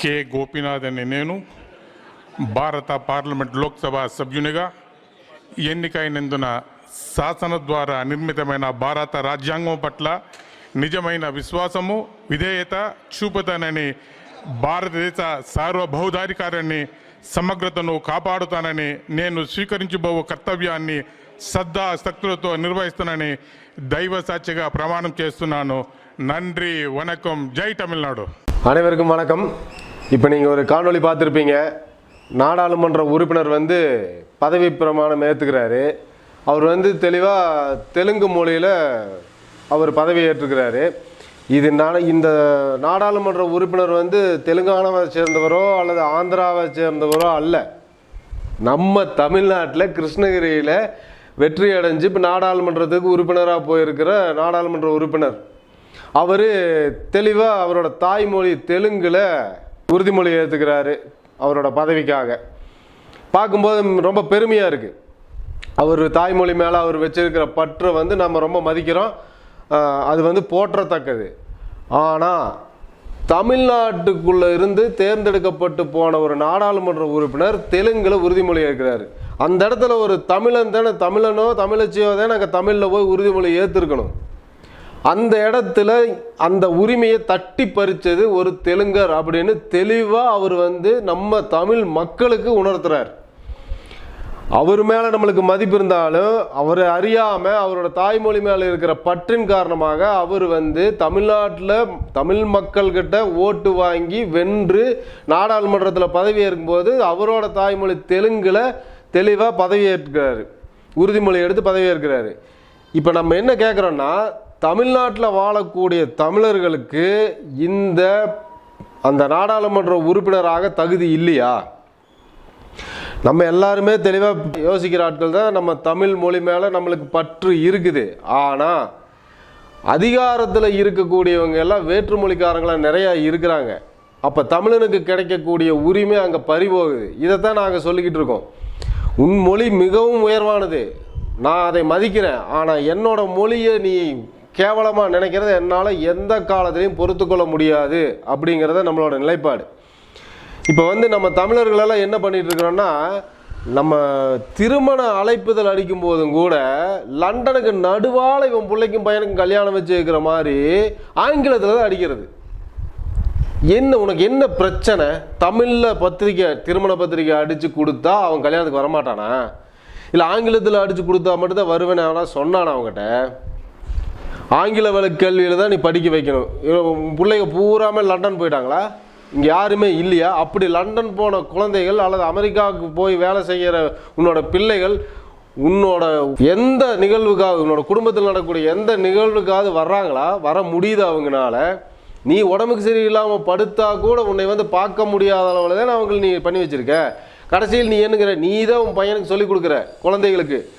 K Gopinath అనే నేను భారత పార్లమెంట్ లోక్సభ సభ్యునిగా ఎన్నికైనందున శాసన ద్వారా నిర్మితమైన భారత రాజ్యాంగం పట్ల నిజమైన విశ్వాసము విధేయత చూపుతానని భారతదేశ సార్వభౌధాధికారాన్ని సమగ్రతను కాపాడుతానని నేను స్వీకరించబో కర్తవ్యాన్ని శ్రద్ధా శక్తులతో నిర్వహిస్తానని దైవ సాక్షిగా ప్రమాణం చేస్తున్నాను நன்றி வணக்கம் ஜெய் தமிழ்நாடு அனைவருக்கும் வணக்கம் இப்போ நீங்கள் ஒரு காணொளி பார்த்துருப்பீங்க. நாடாளுமன்ற உறுப்பினர் வந்து பதவி பிரமாணம் ஏற்றுக்கிறாரு அவர் வந்து தெளிவாக தெலுங்கு மொழியில் அவர் பதவி ஏற்றுக்கிறாரு. இது நான் இந்த நாடாளுமன்ற உறுப்பினர் வந்து தெலுங்கானாவை சேர்ந்தவரோ அல்லது ஆந்திராவை சேர்ந்தவரோ அல்ல. நம்ம தமிழ்நாட்டில் கிருஷ்ணகிரியில் வெற்றி அடைஞ்சு இப்போ நாடாளுமன்றத்துக்கு உறுப்பினராக போயிருக்கிற நாடாளுமன்ற உறுப்பினர். அவர் தெளிவாக அவரோட தாய்மொழி தெலுங்கில் உறுதிமொழி ஏற்றுக்கிறாரு அவரோட பதவிக்காக. பார்க்கும்போது ரொம்ப பெருமையாக இருக்குது அவர் தாய்மொழி மேலே அவர் வச்சிருக்கிற பற்றை வந்து நம்ம ரொம்ப மதிக்கிறோம். அது வந்து போற்றத்தக்கது. ஆனால் தமிழ்நாட்டுக்குள்ளே இருந்து தேர்ந்தெடுக்கப்பட்டு போன ஒரு நாடாளுமன்ற உறுப்பினர் தெலுங்கில் உறுதிமொழி ஏற்கிறாரு. அந்த இடத்துல ஒரு தமிழன் தானே தமிழனோ தமிழச்சியோ தானே அங்கே தமிழில் போய் உறுதிமொழி ஏற்றிருக்கணும் அந்த இடத்துல அந்த உரிமையை தட்டி பறித்தது ஒரு தெலுங்கர் அப்படின்னு தெளிவாக அவர் வந்து நம்ம தமிழ் மக்களுக்கு உணர்த்துறார். அவர் மேலே நம்மளுக்கு மதிப்பு இருந்தாலும் அவரை அறியாமல் அவரோட தாய்மொழி மேலே இருக்கிற பற்றின் காரணமாக அவர் வந்து தமிழ்நாட்டில் தமிழ் மக்கள்கிட்ட ஓட்டு வாங்கி வென்று நாடாளுமன்றத்தில் பதவி ஏற்கும்போது அவரோட தாய்மொழி தெலுங்கில் தெளிவாக பதவி ஏற்கிறாரு உறுதிமொழி எடுத்து பதவியேற்கிறாரு. இப்போ நம்ம என்ன கேட்குறோன்னா தமிழ்நாட்டில் வாழக்கூடிய தமிழர்களுக்கு இந்த அந்த நாடாளுமன்ற உறுப்பினராக தகுதி இல்லையா? நம்ம எல்லாருமே தெளிவாக யோசிக்கிற ஆட்கள் தான் நம்ம தமிழ் மொழி மேலே நம்மளுக்கு பற்று இருக்குது. ஆனால் அதிகாரத்தில் இருக்கக்கூடியவங்க எல்லாம் வேற்றுமொழிக்காரங்களாம் நிறையா இருக்கிறாங்க. அப்போ தமிழனுக்கு கிடைக்கக்கூடிய உரிமை அங்கே பறிபோகுது. இதைத்தான் நாங்கள் சொல்லிக்கிட்டு இருக்கோம். உன் மொழி மிகவும் உயர்வானது. நான் அதை மதிக்கிறேன். ஆனால் என்னோட மொழியை நீ கேவலமாக நினைக்கிறத என்னால் எந்த காலத்திலையும் பொறுத்துக்கொள்ள முடியாது அப்படிங்கிறத நம்மளோட நிலைப்பாடு. இப்போ வந்து நம்ம தமிழர்களெல்லாம் என்ன பண்ணிட்டு இருக்கிறோன்னா நம்ம திருமண அழைப்புதல் அடிக்கும் போதும் கூட லண்டனுக்கு நடுவால் இவன் பிள்ளைக்கும் பையனுக்கும் கல்யாணம் வச்சு வைக்கிற மாதிரி ஆங்கிலத்தில் தான் அடிக்கிறது. என்ன உனக்கு என்ன பிரச்சனை? தமிழில் பத்திரிக்கை திருமண பத்திரிக்கை அடித்து கொடுத்தா அவன் கல்யாணத்துக்கு வரமாட்டானா? இல்லை ஆங்கிலத்தில் அடித்து கொடுத்தா மட்டும்தான் வருவேன் அவனா சொன்னான் அவங்ககிட்ட ஆங்கில வழி கல்வியில் தான் நீ படிக்க வைக்கணும். பிள்ளைங்க பூராமல் லண்டன் போயிட்டாங்களா? இங்கே யாருமே இல்லையா? அப்படி லண்டன் போன குழந்தைகள் அல்லது அமெரிக்காவுக்கு போய் வேலை செய்கிற உன்னோட பிள்ளைகள் உன்னோட எந்த நிகழ்வுக்காக உன்னோட குடும்பத்தில் நடக்கக்கூடிய எந்த நிகழ்வுக்காவது வர்றாங்களா? வர முடியுது அவங்கனால. நீ உடம்புக்கு சரியில்லாமல் படுத்தா கூட உன்னை வந்து பார்க்க முடியாத அளவில் தான் அவங்களை நீ பண்ணி வச்சுருக்க. கடைசியில் நீ என்னங்கிற நீ தான் உன் பையனுக்கு சொல்லிக் கொடுக்குற குழந்தைகளுக்கு.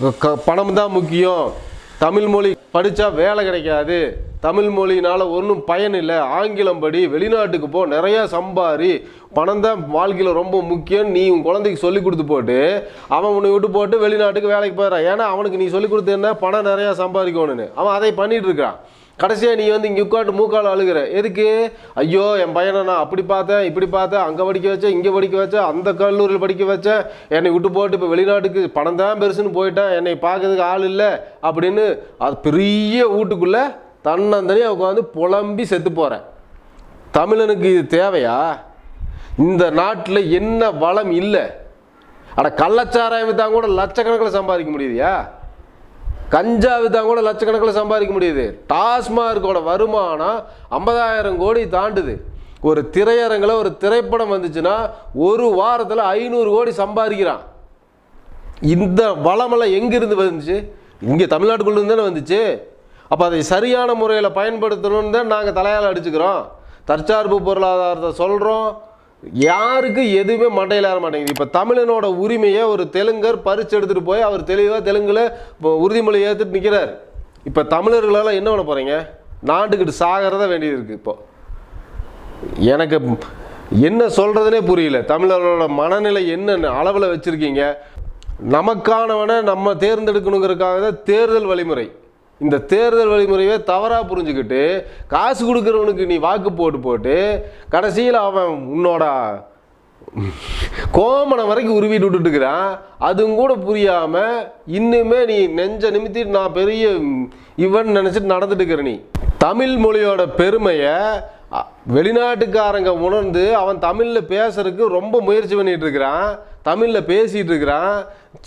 க- க- பணம் தான் முக்கியம். தமிழ் மொழி படித்தா வேலை கிடைக்காது. தமிழ் மொழினால் ஒன்றும் பயன் இல்லை. ஆங்கிலம் படி வெளிநாட்டுக்கு போ நிறையா சம்பாரி. பணம் தான் வாழ்க்கையில் ரொம்ப முக்கியம் நீ உன் குழந்தைக்கு சொல்லி கொடுத்து போட்டு அவன் உன்னை விட்டு போட்டு வெளிநாட்டுக்கு வேலைக்கு போயிடறான். ஏன்னா அவனுக்கு நீ சொல்லி கொடுத்து என்ன? பணம் நிறையா சம்பாதிக்கணும்னு. அவன் அதை பண்ணிகிட்டு இருக்கான் கடைசியாக நீ வந்து இங்கே உட்காந்து மூக்கால் அழுகிற. எதுக்கு? ஐயோ என் பையனை நான் அப்படி பார்த்தேன் இப்படி பார்த்தேன் அங்கே படிக்க வச்சேன் இங்கே படிக்க வச்சேன் அந்த கல்லூரியில் படிக்க வச்சேன் என்னை விட்டு போட்டு இப்போ வெளிநாட்டுக்கு பணம் தான் பெருசுன்னு போயிட்டேன் என்னை பார்க்கறதுக்கு ஆள் இல்லை அப்படின்னு அது பெரிய வீட்டுக்குள்ளே தன்னந்தனியாக உட்காந்து புலம்பி செத்து போகிறேன் தமிழனுக்கு இது தேவையா? இந்த நாட்டில் என்ன வளம் இல்லை? ஆனால் கள்ளச்சாராயம் தான் கூட லட்சக்கணக்கில் சம்பாதிக்க முடியுதுயா? கஞ்சா வித்தா கூட லட்சக்கணக்கில் சம்பாதிக்க முடியுது. டாஸ்மார்க்கோட வருமானம் ஐம்பதாயிரம் கோடி தாண்டுது. ஒரு திரையரங்கில் ஒரு திரைப்படம் வந்துச்சுன்னா ஒரு வாரத்தில் ஐநூறு கோடி சம்பாதிக்கிறான். இந்த வளமெல்லாம் எங்கேருந்து வந்துச்சு? இங்கே தமிழ்நாட்டுக்குள்ளேருந்து தானே வந்துச்சு? அப்போ அதை சரியான முறையில் பயன்படுத்தணும்னு தான் நாங்கள் தலையால் அடிச்சுக்கிறோம். தற்சார்பு பொருளாதாரத்தை சொல்கிறோம் யாருக்கு எதுவுமே மண்டையில் ஏற மாட்டேங்குது. இப்போ தமிழனோட உரிமையை ஒரு தெலுங்கர் பறிச்சு எடுத்துகிட்டு போய் அவர் தெளிவாக தெலுங்கில் இப்போ உறுதிமொழி ஏற்றுட்டு நிற்கிறார் இப்போ தமிழர்களால் என்ன பண்ண போகிறீங்க நாட்டுக்கிட்டு சாகிறத வேண்டியது இருக்குது இப்போ. எனக்கு என்ன சொல்கிறதுனே புரியல. தமிழர்களோட மனநிலை என்னென்ன அளவில் வச்சுருக்கீங்க. நமக்கானவனை நம்ம தேர்ந்தெடுக்கணுங்கிறதுக்காக தான் தேர்தல் வழிமுறை. இந்த தேர்தல் வழிமுறையை தவறாக புரிஞ்சுக்கிட்டு காசு கொடுக்குறவனுக்கு நீ வாக்கு போட்டு போட்டு கடைசியில் அவன் உன்னோட கோமணம் வரைக்கும் உருவிட்டு விட்டுட்டுக்கிறான் அதுவும் கூட புரியாமல் இன்னுமே நீ நெஞ்ச நிமித்திட்டு நான் பெரிய இவன் நினச்சிட்டு நடந்துட்டு இருக்கிற நீ. தமிழ் மொழியோட பெருமையை வெளிநாட்டுக்காரங்க உணர்ந்து அவன் தமிழில் பேசுறதுக்கு ரொம்ப முயற்சி பண்ணிகிட்டு இருக்கிறான். தமிழில் பேசிகிட்டு இருக்கிறான்.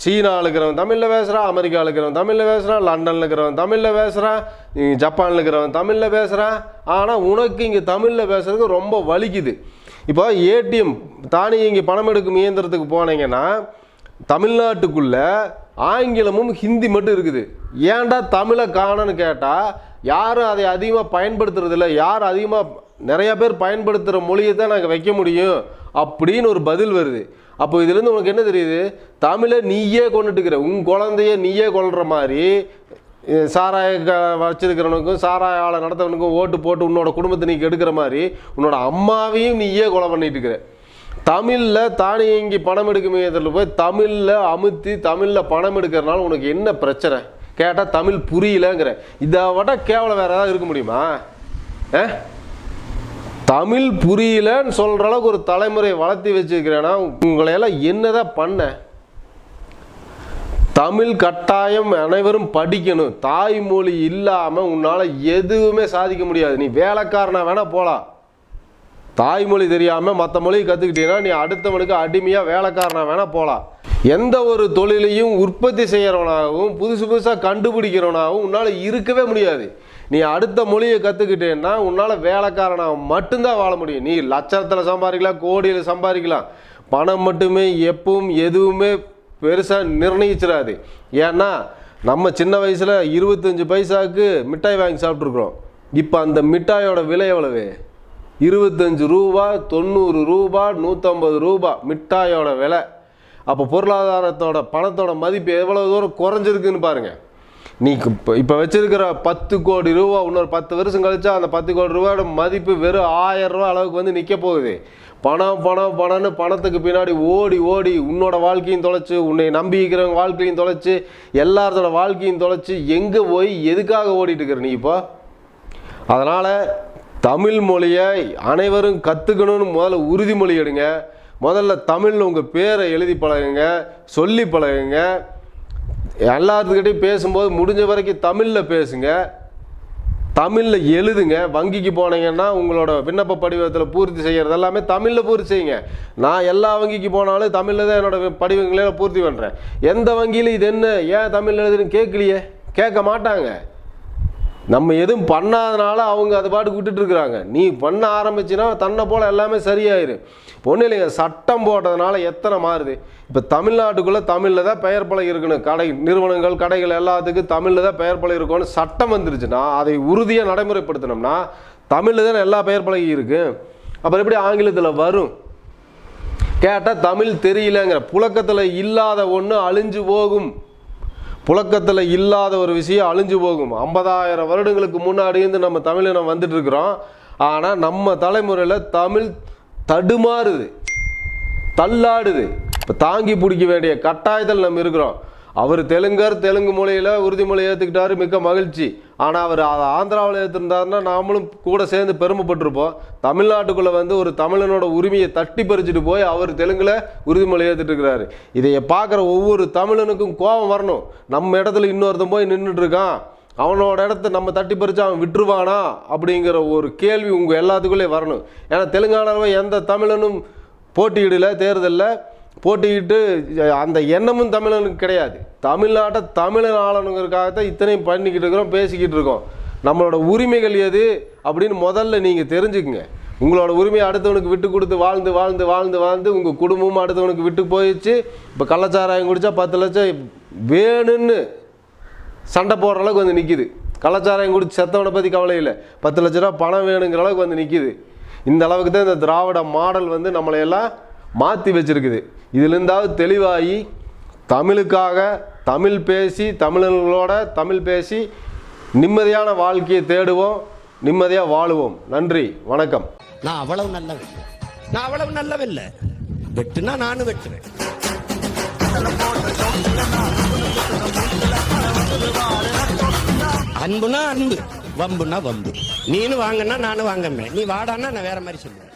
சீனாவில் இருக்கிறவன் தமிழில் பேசுகிறான் அமெரிக்காவில் இருக்கிறவன் தமிழில் பேசுகிறான் லண்டனில் இருக்கிறவன் தமிழில் பேசுகிறான் ஜப்பானில் இருக்கிறவன் தமிழில் பேசுகிறான் ஆனால் உனக்கு இங்கே தமிழில் பேசுகிறதுக்கு ரொம்ப வலிக்குது. இப்போ ஏடிஎம் தானியங்கி பணம் எடுக்கும் இயந்திரத்துக்கு போனீங்கன்னா தமிழ்நாட்டுக்குள்ளே ஆங்கிலமும் ஹிந்தி மட்டும் இருக்குது. ஏன்டா தமிழை காணன்னு கேட்டால் யாரும் அதை அதிகமாக பயன்படுத்துறதில்ல. யார் அதிகமாக நிறையா பேர் பயன்படுத்துகிற மொழியை தான் நாங்கள் வைக்க முடியும். அப்படின்னு ஒரு பதில் வருது. அப்போ இதுலேருந்து உனக்கு என்ன தெரியுது? தமிழை நீயே கொண்டுட்டுக்கிற உன் குழந்தைய நீயே கொள்கிற மாதிரி சாராய க வச்சிருக்கிறவனுக்கும் சாராய ஆளை நடத்தவனுக்கும் ஓட்டு போட்டு உன்னோட குடும்பத்தை நீ கெடுக்கிற மாதிரி உன்னோட அம்மாவையும் நீயே கொலை பண்ணிட்டு இருக்கிற தமிழில் தானியங்கி பணம் எடுக்கும் மையத்தில் போய் தமிழில் அமுத்தி தமிழில் பணம் எடுக்கிறனால உனக்கு என்ன பிரச்சனை? கேட்டால் தமிழ் புரியலங்கிற. இதை விட கேவலம் வேறு ஏதாவது இருக்க முடியுமா? ஆ? தமிழ் புரியலன்னு சொல்கிற அளவுக்கு ஒரு தலைமுறை வளர்த்தி வச்சுருக்கிறேன்னா உங்களையெல்லாம் என்னதான் பண்ண? தமிழ் கட்டாயம் அனைவரும் படிக்கணும். தாய்மொழி இல்லாமல் உன்னால் எதுவுமே சாதிக்க முடியாது. நீ வேலைக்காரனா வேணால் போகலாம் தாய்மொழி தெரியாமல் மற்ற மொழியை கற்றுக்கிட்டீங்கன்னா நீ அடுத்தவனுக்கு அடிமையாக வேலைக்காரனா வேணால் போகலாம் எந்த ஒரு தொழிலையும் உற்பத்தி செய்கிறவனாகவும் புதுசு புதுசாக கண்டுபிடிக்கிறவனாகவும் உன்னால் இருக்கவே முடியாது. நீ அடுத்த மொழியை கற்றுக்கிட்டேன்னா உன்னால் வேலைக்காரனாக மட்டும்தான் வாழ முடியும். நீ லட்சத்தில் சம்பாதிக்கலாம் கோடியில் சம்பாதிக்கலாம். பணம் மட்டுமே எப்பவும் எதுவுமே பெருசாக நிர்ணயிச்சிடாது. ஏன்னா நம்ம சின்ன வயசில் இருபத்தஞ்சி பைசாவுக்கு மிட்டாய் வாங்கி சாப்பிட்ருக்குறோம் இப்போ அந்த மிட்டாயோட விலை எவ்வளவு? இருபத்தஞ்சு ரூபா தொண்ணூறு ரூபா நூற்றம்பது ரூபா மிட்டாயோட விலை. அப்போ பொருளாதாரத்தோட பணத்தோட மதிப்பு எவ்வளோ தூரம் குறைஞ்சிருக்குன்னு பாருங்கள் நீ இப்போ இப்போ வச்சிருக்கிற பத்து கோடி ரூபா இன்னொரு பத்து வருஷம் கழிச்சா அந்த பத்து கோடி ரூபாயோட மதிப்பு வெறும் ஆயிரம் ரூபா அளவுக்கு வந்து நிற்க போகுது. பணம் பணம் பணம்னு பணத்துக்கு பின்னாடி ஓடி ஓடி உன்னோட வாழ்க்கையும் தொலைச்சு உன்னை நம்பிக்கிறவங்க வாழ்க்கையும் தொலைச்சு எல்லாத்தோட வாழ்க்கையும் தொலைச்சு எங்கே போய் எதுக்காக ஓடிட்டு இருக்கிற நீ இப்போ? அதனால் தமிழ் மொழியை அனைவரும் கற்றுக்கணும்னு முதல்ல உறுதிமொழி எடுங்க. முதல்ல தமிழில் உங்கள் பேரை எழுதி பழகுங்க சொல்லி பழகுங்க. எல்லாத்துக்கிட்டையும் பேசும்போது முடிஞ்ச வரைக்கும் தமிழில் பேசுங்க. தமிழில் எழுதுங்க. வங்கிக்கு போனீங்கன்னா உங்களோட விண்ணப்ப படிவத்தில் பூர்த்தி செய்கிறது எல்லாமே தமிழில் பூர்த்தி செய்யுங்க. நான் எல்லா வங்கிக்கு போனாலும் தமிழில் தான் என்னோட படிவங்களை பூர்த்தி பண்ணுறேன் எந்த வங்கியிலும் இது என்ன? ஏன் தமிழ் எழுதுன்னு கேட்கலையே? கேட்க மாட்டாங்க. நம்ம எதுவும் பண்ணாதனால அவங்க அது பாட்டுக்கு விட்டுட்டு இருக்கிறாங்க நீ பண்ண ஆரம்பிச்சுன்னா தன்னை போல் எல்லாமே சரியாயிரும் ஒன்றும் இல்லைங்க சட்டம் போட்டதுனால எத்தனை மாறுது. இப்போ தமிழ்நாட்டுக்குள்ளே தமிழில் தான் பெயர் பலகை இருக்கணும் கடை நிறுவனங்கள் கடைகள் எல்லாத்துக்கும் தமிழில் தான் பெயர் பலகை இருக்கணும் சட்டம் வந்துருச்சுன்னா அதை உறுதியாக நடைமுறைப்படுத்தினோம்னா தமிழில் தான் எல்லா பெயர் பலகை இருக்குது அப்புறம் எப்படி ஆங்கிலத்தில் வரும்? கேட்டால் தமிழ் தெரியலங்கிற புழக்கத்தில் இல்லாத ஒன்று அழிஞ்சு போகும். புழக்கத்தில் இல்லாத ஒரு விஷயம் அழிஞ்சு போகும். ஐம்பதாயிரம் வருடங்களுக்கு முன்னாடியிருந்து நம்ம தமிழினம் வந்துட்டு இருக்கிறோம். ஆனால் நம்ம தலைமுறையில் தமிழ் தடுமாறுது தள்ளாடுது. இப்போ தாங்கி பிடிக்க வேண்டிய கட்டாயத்தில் நம்ம இருக்கிறோம். அவர் தெலுங்கர் தெலுங்கு மொழியில் உறுதிமொழி ஏற்றுக்கிட்டாரு மிக்க மகிழ்ச்சி. ஆனால் அவர் அதை ஆந்திராவில் ஏற்றிருந்தாருன்னா நாமளும் கூட சேர்ந்து பெருமைப்பட்டிருப்போம். தமிழ்நாட்டுக்குள்ளே வந்து ஒரு தமிழனோட உரிமையை தட்டி பறிச்சுட்டு போய் அவர் தெலுங்கில் உறுதிமொழி ஏற்றுட்டுருக்கிறாரு இதை பார்க்குற ஒவ்வொரு தமிழனுக்கும் கோபம் வரணும். நம்ம இடத்துல இன்னொருத்தன் போய் நின்றுட்டுருக்கான் அவனோட இடத்த நம்ம தட்டி பறித்து அவன் விட்டுருவானா அப்படிங்கிற ஒரு கேள்வி உங்கள் எல்லாத்துக்குள்ளே வரணும். ஏன்னா தெலுங்கானாவில் எந்த தமிழனும் போட்டியிடல தேர்தலில். போட்டிக்கிட்டு அந்த எண்ணமும் தமிழனுக்கு கிடையாது. தமிழ்நாட்டை தமிழன் ஆளணுங்கிறதுக்காகத்தான் இத்தனையும் பண்ணிக்கிட்டு இருக்கிறோம் பேசிக்கிட்டு இருக்கோம். நம்மளோட உரிமைகள் எது அப்படின்னு முதல்ல நீங்கள் தெரிஞ்சுக்குங்க. உங்களோட உரிமையை அடுத்தவனுக்கு விட்டு கொடுத்து வாழ்ந்து வாழ்ந்து வாழ்ந்து வாழ்ந்து உங்கள் குடும்பமும் அடுத்தவனுக்கு விட்டு போயிடுச்சு. இப்போ கள்ளச்சாராயம் குடித்தா பத்து லட்சம் வேணும்னு சண்டை போடுற அளவுக்கு வந்து நிற்கிது கள்ளச்சாராயம் குடிச்சு செத்தவனை பற்றி கவலை இல்லை. பத்து லட்ச ரூபா பணம் வேணுங்கிற அளவுக்கு வந்து நிற்கிது இந்த அளவுக்கு தான் இந்த திராவிட மாடல் வந்து நம்மளை எல்லாம் மாற்றி வச்சிருக்குது. இதுலேருந்தாவது தெளிவாகி தமிழுக்காக தமிழ் பேசி தமிழர்களோட தமிழ் பேசி நிம்மதியான வாழ்க்கையை தேடுவோம் நிம்மதியாக வாழுவோம். நன்றி வணக்கம். நான் அவ்வளவு நல்லவன். நான் அவ்வளவு நல்லவில்லை வெட்டுனா நானும் வெட்டுவேன். அன்புனா அன்பு வம்புனா வம்பு. நீனு வாங்கன்னா நானும் வாங்கமே நீ வாடான்னா நான் வேற மாதிரி சொல்லுவேன்.